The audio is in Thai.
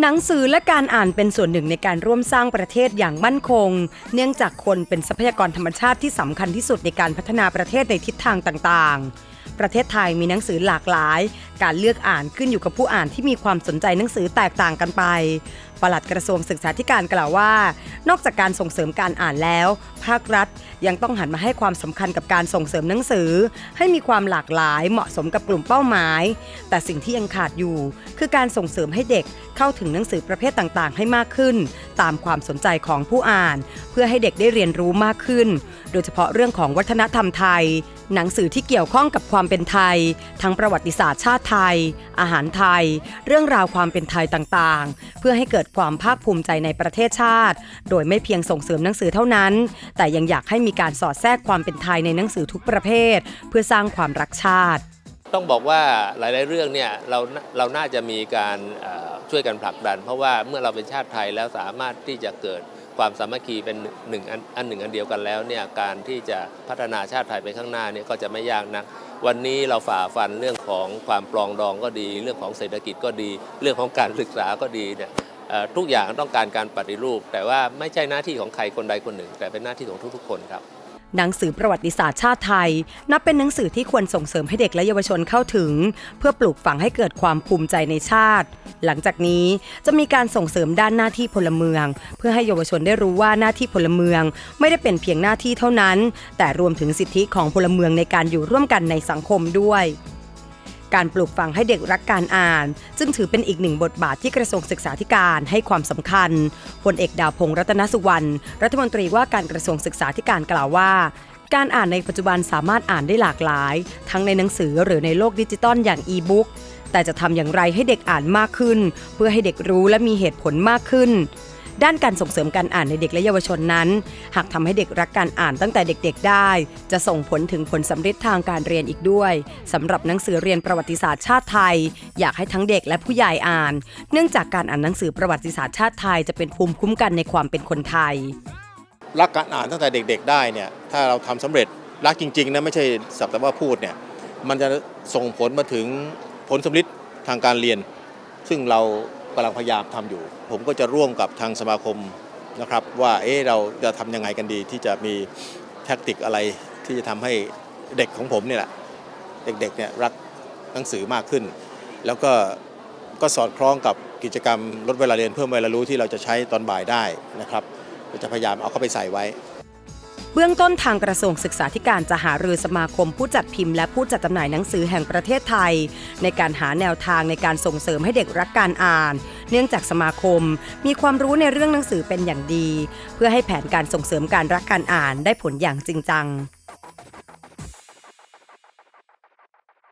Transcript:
หนังสือและการอ่านเป็นส่วนหนึ่งในการร่วมสร้างประเทศอย่างมั่นคง เนื่องจากคนเป็นทรัพยากรธรรมชาติที่สำคัญที่สุดในการพัฒนาประเทศในทิศทางต่างๆ ประเทศไทยมีหนังสือหลากหลาย การเลือกอ่านขึ้นอยู่กับผู้อ่านที่มีความสนใจหนังสือแตกต่างกันไปปลัดกระทรวงศึกษาธิการกล่าวว่า นอกจากการส่งเสริมการอ่านแล้ว ภาครัฐยังต้องหันมาให้ความสำคัญกับการส่งเสริมหนังสือ ให้มีความหลากหลายเหมาะสมกับกลุ่มเป้าหมาย แต่สิ่งที่ยังขาดอยู่ คือการส่งเสริมให้เด็กเข้าถึงหนังสือประเภทต่างๆ ให้มากขึ้น ตามความสนใจของผู้อ่าน เพื่อให้เด็กได้เรียนรู้มากขึ้น โดยเฉพาะเรื่องของวัฒนธรรมไทย หนังสือที่เกี่ยวข้องกับความเป็นไทย ทั้งประวัติศาสตร์ชาติไทย อาหารไทย เรื่องราวความเป็นไทยต่างๆ เพื่อให้เกิดความภาคภูมิใจในประเทศชาติ โดยไม่เพียงส่งเสริมหนังสือเท่านั้น แต่ยังอยากให้มีการสอดแทรกความเป็นไทยในหนังสือทุกประเภท เพื่อสร้างความรักชาติ ต้องบอกว่าหลาย ๆ เรื่องเนี่ยเราเราน่าจะมีการช่วยกันผลักดัน เพราะว่าเมื่อเราเป็นชาติไทยแล้วสามารถที่จะเกิด ความสามัคคีเป็นหนึ่งอันหนึ่งอันเดียวกันแล้วเนี่ยการที่จะพัฒนาชาติไทยไปข้างหน้าเนี่ยก็จะไม่ยากนักวันนี้เราฝ่าฟันเรื่องของความปลองดองก็ดี เรื่องของเศรษฐกิจก็ดี เรื่องของการศึกษาก็ดีเนี่ยทุกอย่างต้องการการปฏิรูป แต่ว่าไม่ใช่หน้าที่ของใครคนใดคนหนึ่ง แต่เป็นหน้าที่ของทุกๆ คนครับ หนังสือประวัติศาสตร์ชาติไทย นับเป็นหนังสือที่ควรส่งเสริมให้เด็กและเยาวชนเข้าถึง เพื่อปลูกฝังให้เกิดความภูมิใจในชาติ หลังจากนี้จะมีการส่งเสริมด้านหน้าที่พลเมือง เพื่อให้เยาวชนได้รู้ว่าหน้าที่พลเมือง ไม่ได้เป็นเพียงหน้าที่เท่านั้น แต่รวมถึงสิทธิของพลเมืองในการอยู่ร่วมกันในสังคมด้วย การปลูกฝังให้เด็กรักการอ่านจึงถือเป็นอีกหนึ่งบทบาทที่กระทรวงศึกษาธิการให้ความสำคัญพลเอกดาวพงษ์รัตนสุวรรณรัฐมนตรีว่าการกระทรวงศึกษาธิการกล่าวว่าการอ่านในปัจจุบันสามารถอ่านได้หลากหลาย ทั้งในหนังสือหรือในโลกดิจิตอลอย่างอีบุ๊กแต่จะทำอย่างไรให้เด็กอ่านมากขึ้น เพื่อให้เด็กรู้และมีเหตุผลมากขึ้น ด้านการส่งเสริมการอ่านในเด็กและเยาวชนนั้น หากทำให้เด็กรักการอ่านตั้งแต่เด็กๆได้ จะส่งผลถึงผลสำเร็จทางการเรียนอีกด้วยสำหรับหนังสือเรียนประวัติศาสตร์ชาติไทย อยากให้ทั้งเด็กและผู้ใหญ่อ่าน เนื่องจากการอ่านหนังสือประวัติศาสตร์ชาติไทยจะเป็นภูมิคุ้มกันในความเป็นคนไทย รักการอ่านตั้งแต่เด็กๆ ได้เนี่ยถ้าเราทำสำเร็จรักจริงๆนะไม่ใช่สักแต่ว่าพูดเนี่ยมันจะส่งผลมาถึงผลสำลิดทางการเรียน ซึ่งเรา กำลังพยายามทำอยู่ ผมก็จะร่วมกับทางสมาคมนะครับว่าเอ๊ะเราจะทำยังไงกันดี ที่จะมีแท็กติกอะไรที่จะทำให้เด็กของผมเนี่ยแหละเด็กๆเนี่ยรักหนังสือมากขึ้น แล้วก็ก็สอดคล้องกับกิจกรรมลดเวลาเรียนเพิ่มเวลารู้ที่เราจะใช้ตอนบ่ายได้นะครับจะพยายามเอาเข้าไปใส่ไว้ เบื้องต้นทางกระทรวงศึกษาธิการจะหารือสมาคมผู้จัดพิมพ์และผู้จัดจำหน่ายหนังสือแห่งประเทศไทย ในการหาแนวทางในการส่งเสริมให้เด็กรักการอ่าน เนื่องจากสมาคมมีความรู้ในเรื่องหนังสือเป็นอย่างดี เพื่อให้แผนการส่งเสริมการรักการอ่านได้ผลอย่างจริงจัง